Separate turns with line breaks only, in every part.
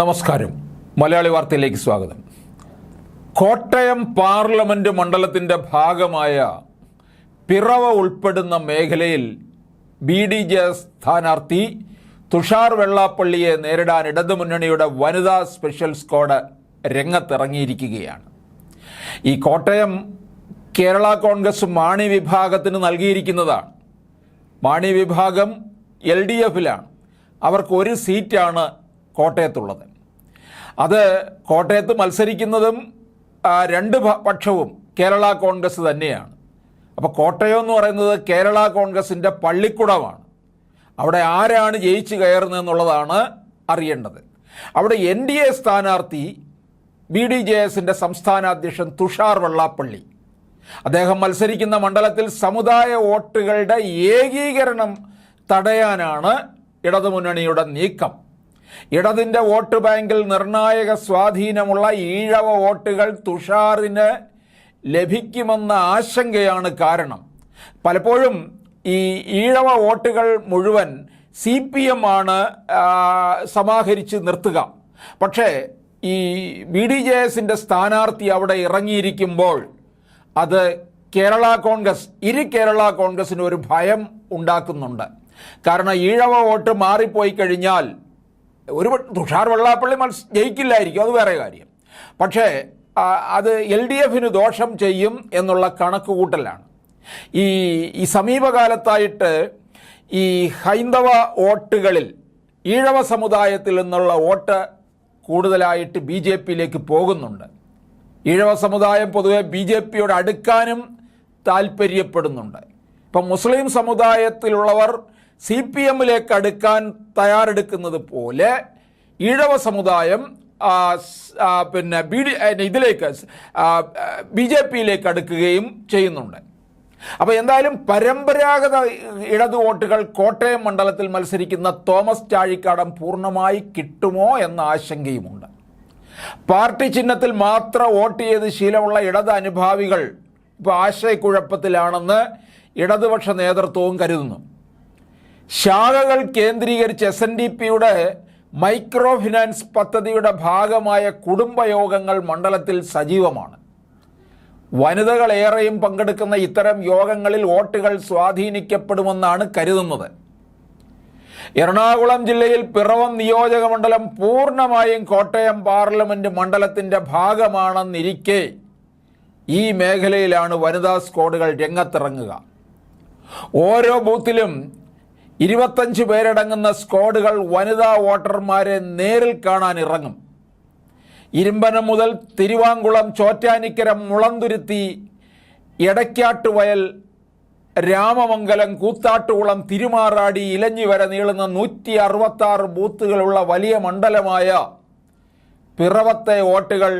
നമസ്കാരം. മലയാളി വാർത്തയിലേക്ക് സ്വാഗതം. കോട്ടയം പാർലമെന്റ് മണ്ഡലത്തിന്റെ ഭാഗമായ പിറവ ഉൾപ്പെടുന്ന മേഖലയിൽ ബി ഡി ജെ സ്ഥാനാർത്ഥി തുഷാർ വെള്ളാപ്പള്ളിയെ നേരിടാൻ ഇടതുമുന്നണിയുടെ വനിതാ സ്പെഷ്യൽ സ്ക്വാഡ് രംഗത്തിറങ്ങിയിരിക്കുകയാണ്. ഈ കോട്ടയം കേരള കോൺഗ്രസ് മാണി വിഭാഗത്തിന് നൽകിയിരിക്കുന്നതാണ്. മാണി വിഭാഗം എൽ ഡി എഫിലാണ്. അവർക്ക് ഒരു സീറ്റാണ് കോട്ടയത്തുള്ളത്. അത് കോട്ടയത്ത് മത്സരിക്കുന്നതും രണ്ട് പക്ഷവും കേരള കോൺഗ്രസ് തന്നെയാണ്. അപ്പോൾ കോട്ടയം എന്ന് പറയുന്നത് കേരള കോൺഗ്രസിന്റെ പള്ളിക്കുടമാണ് അവിടെ ആരാണ് ജയിച്ചു കയറുന്നതെന്നുള്ളതാണ് അറിയേണ്ടത്. അവിടെ എൻ ഡി എ സ്ഥാനാർത്ഥി ബി ഡി ജെ എസിന്റെ സംസ്ഥാന അധ്യക്ഷൻ തുഷാർ വെള്ളാപ്പള്ളി. അദ്ദേഹം മത്സരിക്കുന്ന മണ്ഡലത്തിൽ സമുദായ വോട്ടുകളുടെ ഏകീകരണം തടയാനാണ് ഇടതുമുന്നണിയുടെ നീക്കം. ഇടതിന്റെ വോട്ട് ബാങ്കിൽ നിർണായക സ്വാധീനമുള്ള ഈഴവ വോട്ടുകൾ തുഷാറിന് ലഭിക്കുമെന്ന ആശങ്കയാണ് കാരണം. പലപ്പോഴും ഈ ഈഴവ വോട്ടുകൾ മുഴുവൻ സി പി എം ആണ് സമാഹരിച്ച് നിർത്തുക. പക്ഷേ ഈ ബി ഡി ജെ എസിന്റെ സ്ഥാനാർത്ഥി അവിടെ ഇറങ്ങിയിരിക്കുമ്പോൾ അത് കേരള കോൺഗ്രസ് ഇരു കേരള കോൺഗ്രസിന് ഒരു ഭയം ഉണ്ടാക്കുന്നുണ്ട്. കാരണം ഈഴവ വോട്ട് മാറിപ്പോയി കഴിഞ്ഞാൽ ഒരു തുഷാർ വെള്ളാപ്പള്ളി മത്സ ജയിക്കില്ലായിരിക്കും അത് വേറെ കാര്യം. പക്ഷേ അത് എൽ ഡി എഫിന് ദോഷം ചെയ്യും എന്നുള്ള കണക്കുകൂട്ടലാണ്. ഈ ഈ സമീപകാലത്തായിട്ട് ഈ ഹൈന്ദവ വോട്ടുകളിൽ ഈഴവ സമുദായത്തിൽ നിന്നുള്ള വോട്ട് കൂടുതലായിട്ട് ബി ജെ പിയിലേക്ക് പോകുന്നുണ്ട്. ഈഴവ സമുദായം പൊതുവെ ബി ജെ പിയോട് അടുക്കാനും താല്പര്യപ്പെടുന്നുണ്ട് ഇപ്പം മുസ്ലിം സമുദായത്തിലുള്ളവർ സി പി എമ്മിലേക്ക് അടുക്കാൻ തയ്യാറെടുക്കുന്നത് പോലെ ഈഴവ സമുദായം പിന്നെ ബി ഇതിലേക്ക് ബി ജെ പിയിലേക്ക് അടുക്കുകയും ചെയ്യുന്നുണ്ട്. അപ്പോൾ എന്തായാലും പരമ്പരാഗത ഇടതു വോട്ടുകൾ കോട്ടയം മണ്ഡലത്തിൽ മത്സരിക്കുന്ന തോമസ് ചാഴിക്കാടൻ പൂർണമായി കിട്ടുമോ എന്ന ആശങ്കയുമുണ്ട്. പാർട്ടി ചിഹ്നത്തിൽ മാത്രം വോട്ട് ചെയ്ത് ശീലമുള്ള ഇടത് അനുഭാവികൾ ഇപ്പോൾ ആശയക്കുഴപ്പത്തിലാണെന്ന് ഇടതുപക്ഷ നേതൃത്വവും കരുതുന്നു. ശാഖകൾ കേന്ദ്രീകരിച്ച് എസ് എൻ ഡി പിയുടെ മൈക്രോ ഫിനാൻസ് പദ്ധതിയുടെ ഭാഗമായ കുടുംബയോഗങ്ങൾ മണ്ഡലത്തിൽ സജീവമാണ്. വനിതകൾ ഏറെയും പങ്കെടുക്കുന്ന ഇത്തരം യോഗങ്ങളിൽ വോട്ടുകൾ സ്വാധീനിക്കപ്പെടുമെന്നാണ് കരുതുന്നത്. എറണാകുളം ജില്ലയിൽ പിറവം നിയോജക മണ്ഡലം പൂർണമായും കോട്ടയം പാർലമെന്റ് മണ്ഡലത്തിന്റെ ഭാഗമാണെന്നിരിക്കെ ഈ മേഖലയിലാണ് വനിതാ സ്ക്വാഡുകൾ രംഗത്തിറങ്ങുക. ഓരോ ബൂത്തിലും ഇരുപത്തഞ്ച് പേരടങ്ങുന്ന സ്ക്വാഡുകൾ വനിതാ വോട്ടർമാരെ നേരിൽ കാണാൻ ഇറങ്ങും. ഇരുമ്പനം മുതൽ തിരുവാങ്കുളം ചോറ്റാനിക്കര മുളന്തുരുത്തി എടയ്ക്കാട്ടുവയൽ രാമമംഗലം കൂത്താട്ടുകുളം തിരുമാറാടി ഇലഞ്ഞി വരെ നീളുന്ന നൂറ്റി അറുപത്താറ് ബൂത്തുകളുള്ള വലിയ മണ്ഡലമായ പിറവത്തെ വോട്ടുകൾ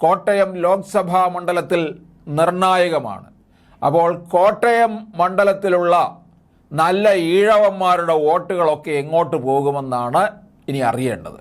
കോട്ടയം ലോക്സഭാ മണ്ഡലത്തിൽ നിർണായകമാണ്. അപ്പോൾ കോട്ടയം മണ്ഡലത്തിലുള്ള നല്ല ഈഴവന്മാരുടെ വോട്ടുകളൊക്കെ എങ്ങോട്ട് പോകുമെന്നാണ് ഇനി അറിയേണ്ടത്.